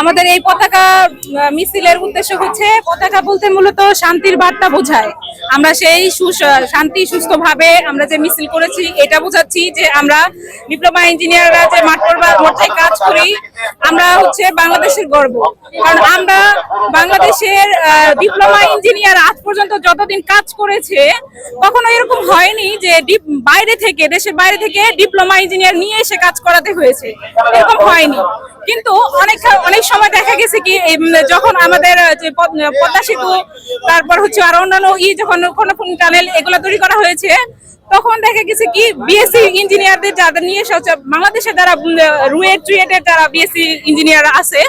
আমাদের এই পতাকা মিছিলের উদ্দেশ্য হচ্ছে পতাকা বলতে মূলত শান্তির বার্তা বোঝায়। আমরা সেই শান্তি সুস্থভাবে আমরা যে মিছিল করেছি, এটা বোঝাচ্ছি যে আমরা ডিপ্লোমা ইঞ্জিনিয়াররা যে মাঠ মোর্চায় কাজ করি আমরা হচ্ছে বাংলাদেশের গর্ব। কারণ আমরা বাংলাদেশের ডিপ্লোমা ইঞ্জিনিয়ার আজ পর্যন্ত যতদিন কাজ করেছে, কখনো এরকম হয়নি যে বাইরে থেকে, দেশের বাইরে থেকে ডিপ্লোমা ইঞ্জিনিয়ার নিয়ে এসে কাজ করাতে হয়েছে। এরকম হয়নি। কিন্তু অনেক অনেক সময় দেখা গেছে কি যখন আমাদের যে পদ- পদ্মা সেতু, তারপর হচ্ছে আর অন্যান্য ই যখন কোনো টানেল এগুলো তৈরি করা হয়েছে তখন দেখে গেছে কি বিএসসি ইঞ্জিনিয়ারদের যাদের নিয়ে সব বাংলাদেশে যারা রুয়েট টুয়েটের যারা বিএসসি ইঞ্জিনিয়ার আছে,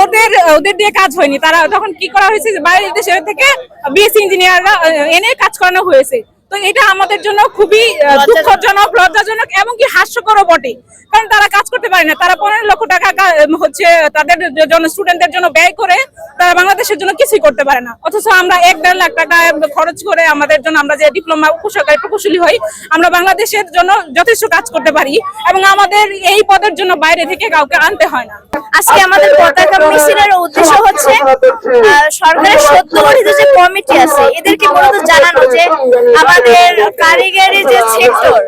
ওদের ওদের দিয়ে কাজ হয়নি। তারা তখন কি করা হয়েছে বাইরের দেশের থেকে বিএসসি ইঞ্জিনিয়াররা এনে কাজ করানো হয়েছে। এটা আমাদের জন্য খুবই দুঃখজনক, লজ্জাজনক এবং কি হাস্যকরও বটে। কারণ তারা কাজ করতে পারে না। তারা পনেরো লক্ষ টাকা হচ্ছে তাদের জন্য স্টুডেন্টদের জন্য ব্যয় করে তারা বাংলাদেশের জন্য কিছুই করতে পারে না। অথচ আমরা এক দেড় লাখ টাকা খরচ করে আমাদের জন্য আমরা যে ডিপ্লোমা উপসরকারি প্রকৌশলী হই, আমরা বাংলাদেশের জন্য যথেষ্ট কাজ করতে পারি এবং আমাদের এই পদের জন্য বাইরে থেকে কাউকে আনতে হয় না। আজকে আমাদের পতাকা মিছিলের উদ্দেশ্য হচ্ছে সরকারের সত্য যে কমিটি আছে, এদেরকে মূলত জানানো যে আমাদের কারিগরি যে সেক্টর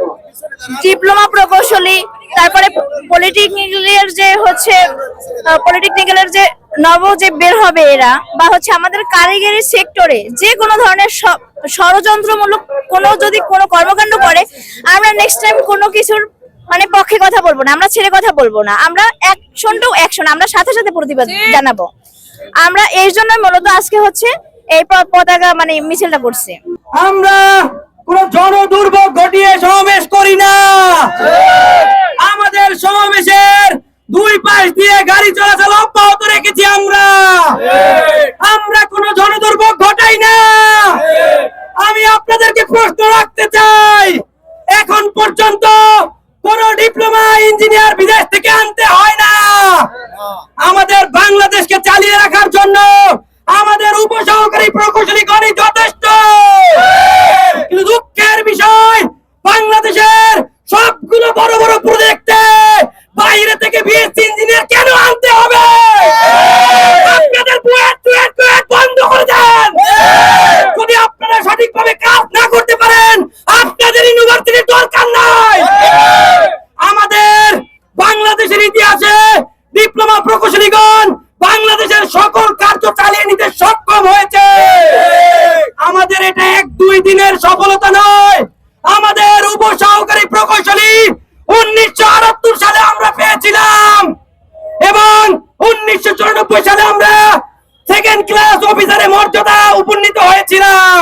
ডিপ্লোমা প্রকৌশলী তারপরে পলিটেকনিক্যালের যে হচ্ছে পলিটেকনিক্যালের যে নব যে বের হবে এরা বা হচ্ছে আমাদের কারিগরি সেক্টরে যে কোনো ধরনের ষড়যন্ত্রমূলক কোনো যদি কোনো কর্মকাণ্ড করে আমরা নেক্সট টাইম কোনো কিছুর মানে পক্ষে কথা বলব না আমরা ছেড়ে কথা বলব না। আমরা অ্যাকশন টু অ্যাকশন আমরা সাথে সাথে প্রতিবাদ জানাব। আমরা এই জন্য মূলত আজকে হচ্ছে এই প- পতাকা মানে মিছিলটা করছি। আমরা কোন জন দুর্ভোগ ঘটিয়ে সমাবেশ করি না। আমাদের সমাবেশের দুই পাশ দিয়ে গাড়ি চলাচল অব্যাহত রেখেছি আমরা। আমরা কোন জন দুর্ভোগ ঘটাই না। আমি আপনাদেরকে প্রশ্ন রাখতে চাই, এখন পর্যন্ত কোন ডিপ্লোমা ইঞ্জিনিয়ার বিদেশ থেকে আনতে হয় না। আমাদের বাংলাদেশকে চালিয়ে রাখার জন্য আমাদের উপসহকারী প্রকৌশলী গণই যথেষ্ট কিন্তু দুঃখের বিষয় বাংলাদেশের সবগুলো বড় বড় প্রজেক্টে বাইরে থেকে বিএসসি ইঞ্জিনিয়ার কেন আনতে হবে আপনাদের বুয়েট টুয়েট টুয়েট বন্ধ করে দেন যদি আপনারা সঠিকভাবে কাজ না করতে পারেন আপনাদের ইউনিভার্সিটির দরকার নাই আমাদের বাংলাদেশের ইতিহাসে ডিপ্লোমা প্রকৌশলীগণ বাংলাদেশের সকল কার্য চালিয়ে নিতে সক্ষম হয়েছে আমাদের এটা এক দুই দিনের সফলতা নয়। আমাদের উপসহকারী প্রকৌশলী উনিশশো আটাত্তর সালে আমরা পেয়েছিলাম এবং উনিশশো চুরানব্বই সালে আমরা সেকেন্ড ক্লাস অফিসারের মর্যাদা উপনীত হয়েছিলাম।